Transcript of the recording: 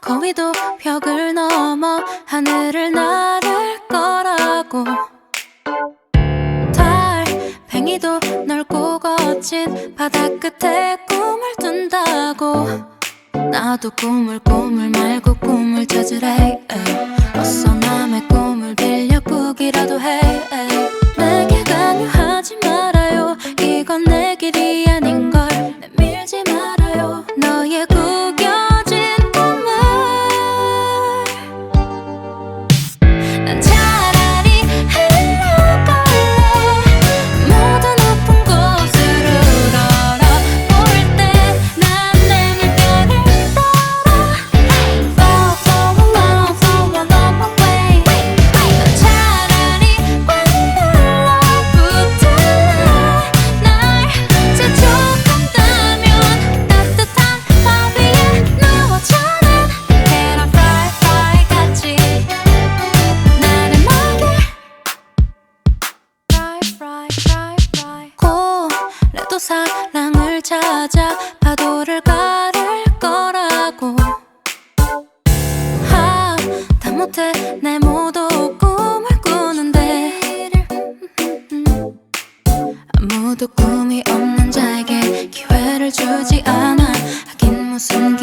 거위도 벽을 넘어 하늘을 나를 거라고. 달팽이도 넓고 거친 바다 끝에 꿈을 둔다고. 나도 꿈을 꿈을 말고 꿈을 찾으래. 어서 남의 꿈을 빌려 꾸기라도 해 에이. 내게 강요하지 말아요. 이건 내 길이 아무도 꿈이 없는 자에게 기회를 주지 않아. 하긴 무슨